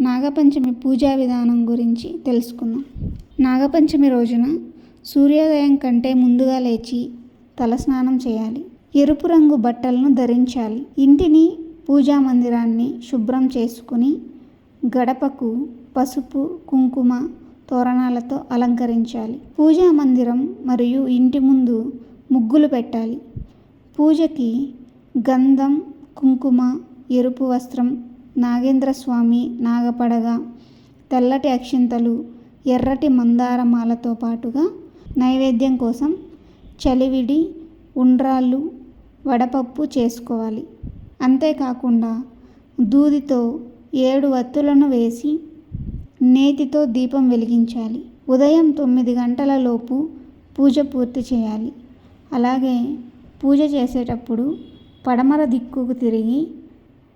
నాగపంచమి పూజా విధానం గురించి తెలుసుకుందాం. నాగపంచమి రోజున సూర్యోదయం కంటే ముందుగా లేచి తలస్నానం చేయాలి. ఎరుపు రంగు బట్టలను ధరించాలి. ఇంటిని పూజా మందిరాన్ని శుభ్రం చేసుకుని గడపకు పసుపు కుంకుమ తోరణాలతో అలంకరించాలి. పూజా మందిరం మరియు ఇంటి ముందు ముగ్గులు పెట్టాలి. పూజకి గంధం కుంకుమ ఎరుపు వస్త్రం నాగేంద్ర స్వామి నాగపడగ తెల్లటి అక్షింతలు ఎర్రటి మందారమాలతో పాటుగా నైవేద్యం కోసం చలివిడి ఉండ్రాళ్ళు వడపప్పు చేసుకోవాలి. అంతేకాకుండా దూదితో ఏడు వత్తులను వేసి నేతితో దీపం వెలిగించాలి. ఉదయం తొమ్మిది గంటల లోపు పూజ పూర్తి చేయాలి. అలాగే పూజ చేసేటప్పుడు పడమర దిక్కుకు తిరిగి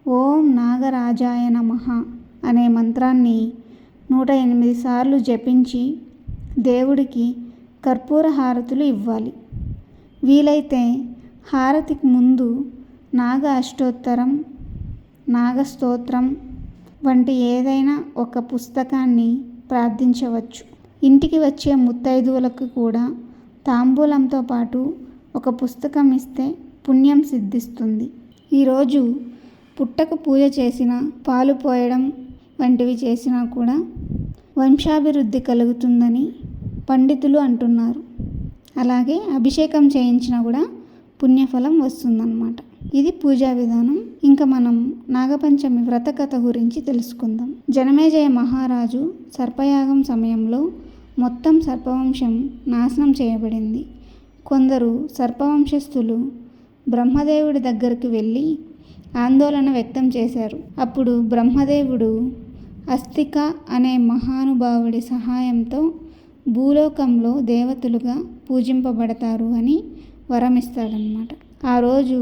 ఓం నాగరాజాయ నమ అనే మంత్రాన్ని నూట ఎనిమిది సార్లు జపించి దేవుడికి కర్పూర హారతులు ఇవ్వాలి. వీలైతే హారతికి ముందు నాగ అష్టోత్తరం నాగస్తోత్రం వంటి ఏదైనా ఒక పుస్తకాన్ని ప్రార్థించవచ్చు. ఇంటికి వచ్చే ముత్తైదువులకు కూడా తాంబూలంతో పాటు ఒక పుస్తకం ఇస్తే పుణ్యం సిద్ధిస్తుంది. ఈరోజు పుట్టకు పూజ చేసిన పాలు పోయడం వంటివి చేసినా కూడా వంశాభివృద్ధి కలుగుతుందని పండితులు అంటున్నారు. అలాగే అభిషేకం చేయించినా కూడా పుణ్యఫలం వస్తుందన్నమాట. ఇది పూజా విధానం. ఇంకా మనం నాగపంచమి వ్రత కథ గురించి తెలుసుకుందాం. జనమేజయ మహారాజు సర్పయాగం సమయంలో మొత్తం సర్పవంశం నాశనం చేయబడింది. కొందరు సర్పవంశస్థులు బ్రహ్మదేవుడి దగ్గరికి వెళ్ళి ఆందోళన వ్యక్తం చేశారు. అప్పుడు బ్రహ్మదేవుడు అస్తిక అనే మహానుభావుడి సహాయంతో భూలోకంలో దేవతలుగా పూజింపబడతారు అని వరమిస్తాడనమాట ఆ రోజు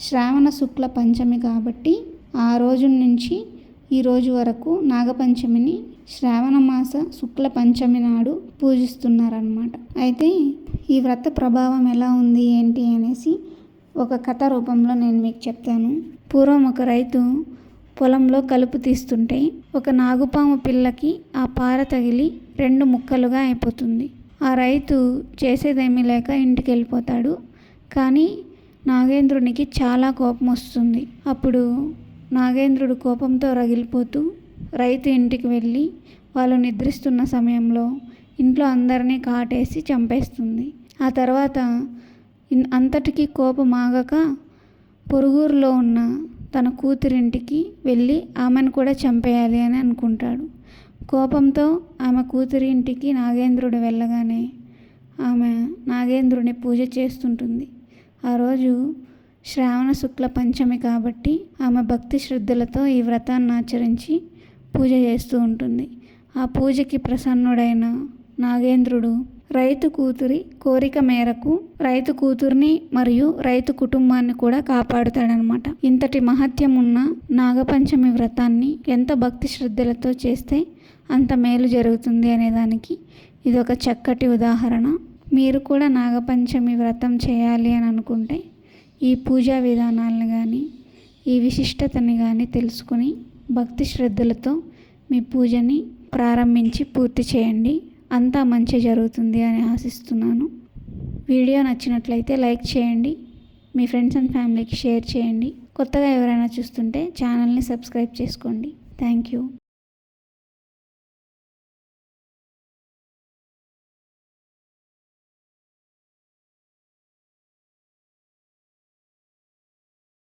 శ్రావణ శుక్ల పంచమి కాబట్టి ఆ రోజు నుంచి ఈ రోజు వరకు నాగపంచమిని శ్రావణ మాస శుక్ల పంచమి నాడు పూజిస్తున్నారనమాట అయితే ఈ వ్రత ప్రభావం ఎలా ఉంది ఏంటి అనేసి ఒక కథ రూపంలో నేను మీకు చెప్తాను. పూర్వం ఒక రైతు పొలంలో కలుపు తీస్తుంటే ఒక నాగుపాము పిల్లకి ఆ పార తగిలి రెండు ముక్కలుగా అయిపోతుంది. ఆ రైతు చేసేదేమీ లేక ఇంటికి వెళ్ళిపోతాడు. కానీ నాగేంద్రునికి చాలా కోపం వస్తుంది. అప్పుడు నాగేంద్రుడు కోపంతో రగిలిపోతూ రైతు ఇంటికి వెళ్ళి వాళ్ళు నిద్రిస్తున్న సమయంలో ఇంట్లో అందరినీ కాటేసి చంపేస్తుంది. ఆ తర్వాత అంతటికీ కోపం ఆగక పొరుగురులో ఉన్న తన కూతురింటికి వెళ్ళి ఆమెను కూడా చంపేయాలి అని అనుకుంటాడు. కోపంతో ఆమె కూతురి ఇంటికి నాగేంద్రుడు వెళ్ళగానే ఆమె నాగేంద్రుని పూజ చేస్తుంటుంది. ఆ రోజు శ్రావణ శుక్ల పంచమి కాబట్టి ఆమె భక్తి శ్రద్ధలతో ఈ వ్రతాన్ని ఆచరించి పూజ చేస్తూ ఉంటుంది. ఆ పూజకి ప్రసన్నుడైన నాగేంద్రుడు రైతు కూతురి కోరిక మేరకు రైతు కూతుర్ని మరియు రైతు కుటుంబాన్ని కూడా కాపాడుతాడనమాట. ఇంతటి మహత్యం ఉన్న నాగపంచమి వ్రతాన్ని ఎంత భక్తి శ్రద్ధలతో చేస్తే అంత మేలు జరుగుతుంది అనేదానికి ఇది ఒక చక్కటి ఉదాహరణ. మీరు కూడా నాగపంచమి వ్రతం చేయాలి అని అనుకుంటే ఈ పూజా విధానాలను కానీ ఈ విశిష్టతని కానీ తెలుసుకుని భక్తి శ్రద్ధలతో మీ పూజని ప్రారంభించి పూర్తి చేయండి. అంతా మంచి జరుగుతుంది అని ఆశిస్తున్నాను. వీడియో నచ్చినట్లయితే లైక్ చేయండి. మీ ఫ్రెండ్స్ అండ్ ఫ్యామిలీకి షేర్ చేయండి. కొత్తగా ఎవరైనా చూస్తుంటే ఛానల్ని సబ్స్క్రైబ్ చేసుకోండి. Thank you.